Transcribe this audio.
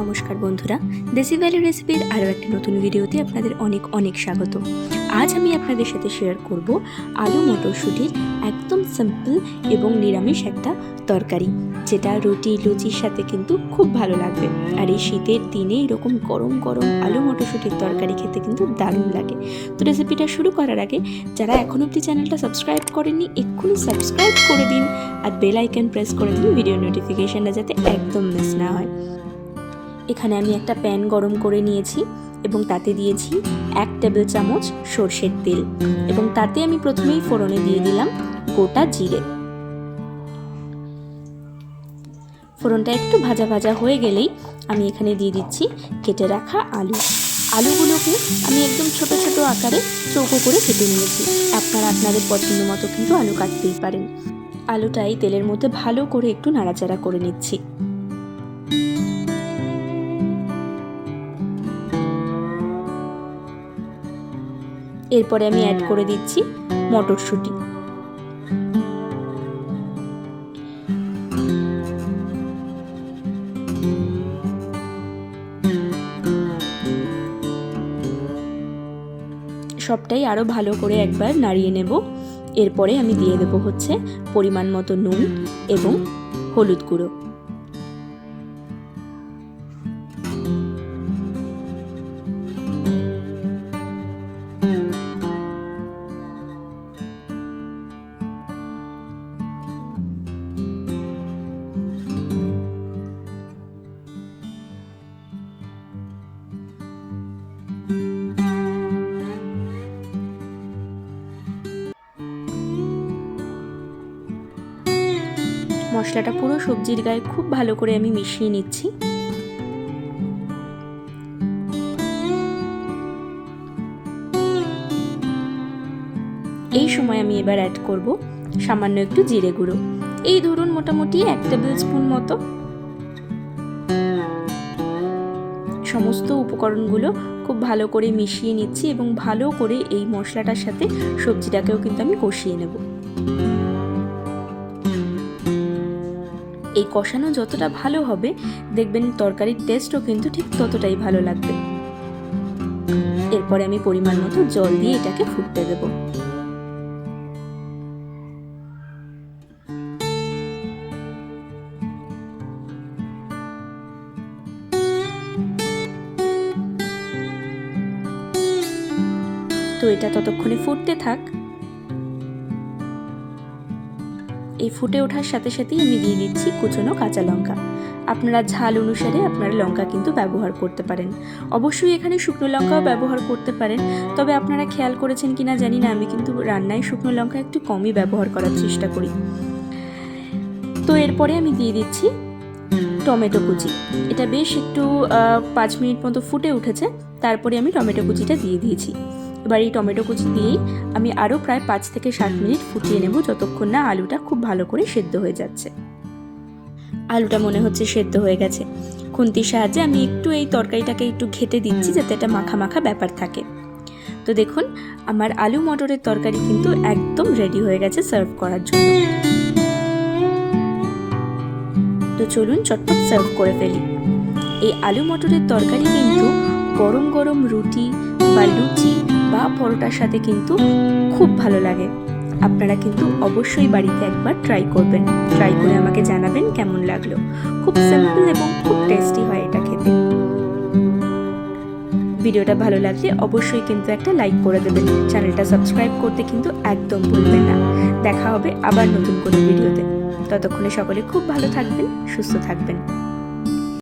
নমস্কার বন্ধুরা, দেশি ভ্যালি রেসিপির আরও একটা নতুন ভিডিওতে আপনাদের অনেক অনেক স্বাগত। আজ আমি আপনাদের সাথে শেয়ার করব আলু মটরশুঁটির একদম সিম্পল এবং নিরামিষ একটা তরকারি, যেটা রুটি, লুচির সাথে কিন্তু খুব ভালো লাগবে। আর এই শীতের দিনে এরকম গরম গরম আলু মটরশুঁটির তরকারি খেতে কিন্তু দারুণ লাগে। তো রেসিপিটা শুরু করার আগে, যারা এখন অবধি চ্যানেলটা সাবস্ক্রাইব করেননি, এক্ষুনি সাবস্ক্রাইব করে দিন আর বেল আইকন প্রেস করে দিন ভিডিও নোটিফিকেশনটা যাতে একদম মিস না হয়। এখানে আমি একটা প্যান গরম করে নিয়েছি এবং তাতে দিয়েছি এক টেবিল চামচ সর্ষের তেল এবং তাতে আমি প্রথমেই ফোড়নে দিয়ে দিলাম গোটা জিরে। ফোড়নটা একটু ভাজা ভাজা হয়ে গেলেই আমি এখানে দিয়ে দিচ্ছি কেটে রাখা আলু। আলুগুলোকে আমি একদম ছোট ছোট আকারে চৌকো করে কেটে নিয়েছি। আপনারা আপনাদের পছন্দ মতো কিন্তু আলু কাটতেই পারেন। আলুটাই তেলের মধ্যে ভালো করে একটু নাড়াচাড়া করে নিচ্ছি। এরপরে আমি অ্যাড করে দিচ্ছি মটরশুঁটি। সবটাই আরও ভালো করে একবার নাড়িয়ে নেব। এরপরে আমি দিয়ে দেবো হচ্ছে পরিমাণ মতো নুন এবং হলুদ গুঁড়ো। মশলাটা পুরো সবজির গায়ে খুব ভালো করে আমি মিশিয়ে নিচ্ছি। এই সময় আমি এবার অ্যাড করব সামান্য একটু জিরে গুঁড়ো। এই ধরুন মোটামুটি এক টেবিল স্পুন মতো। সমস্ত উপকরণগুলো খুব ভালো করে মিশিয়ে নিচ্ছি এবং ভালো করে এই মশলাটার সাথে সবজিটাকেও কিন্তু আমি কষিয়ে নেব। এই কষানো যতটা ভালো হবে, দেখবেন তরকারির টেস্টও কিন্তু ঠিক ততটাই ভালো লাগবে। এরপরে আমি পরিমাণ মতো জল দিয়ে এটাকে ফুটতে দেব। তো এটা ততক্ষণে ফুটতে থাক। এই ফুটে ওঠার সাথে সাথেই আমি দিয়ে দিচ্ছি কুচনো কাঁচা লঙ্কা। আপনারা ঝাল অনুসারে আপনারা লঙ্কা কিন্তু ব্যবহার করতে পারেন। অবশ্যই এখানে শুকনো লঙ্কাও ব্যবহার করতে পারেন, তবে আপনারা খেয়াল করেছেন কিনা জানি না, আমি কিন্তু রান্নায় শুকনো লঙ্কা একটু কমই ব্যবহার করার চেষ্টা করি। তো এরপরে আমি দিয়ে দিচ্ছি টমেটো কুচি। এটা বেশ একটু পাঁচ মিনিট মতো ফুটে উঠেছে, তারপরে আমি টমেটো কুচিটা দিয়ে দিয়েছি। এবার এই টমেটো কুচি দিয়েই আমি আরও প্রায় পাঁচ থেকে সাত মিনিট ফুটিয়ে নেব যতক্ষণ না আলুটা খুব ভালো করে সেদ্ধ হয়ে যাচ্ছে। আলুটা মনে হচ্ছে সেদ্ধ হয়ে গেছে। খুন্তির সাহায্যে আমি একটু এই তরকারিটাকে একটু ঘেটে দিচ্ছি যাতে এটা মাখা মাখা ব্যাপার থাকে। তো দেখুন আমার আলু মটরের তরকারি কিন্তু একদম রেডি হয়ে গেছে সার্ভ করার জন্য। তো চলুন চটপট সার্ভ করে ফেলি। এই আলু মটরের তরকারি কিন্তু গরম গরম রুটি বা লুচি বা পরোটার সাথে কিন্তু খুব ভালো লাগে। আপনারা কিন্তু অবশ্যই বাড়িতে একবার ট্রাই করবেন। ট্রাই করে আমাকে জানাবেন কেমন লাগল। খুব সিম্পল এবং খুব টেস্টি হয় এটা খেতে। ভিডিওটা ভালো লাগলে অবশ্যই কিন্তু একটা লাইক করে দেবেন। চ্যানেলটা সাবস্ক্রাইব করতে কিন্তু একদম ভুলবেন না। দেখা হবে আবার নতুন কোনো ভিডিওতে। ততক্ষণে সকলে খুব ভালো থাকবেন, সুস্থ থাকবেন।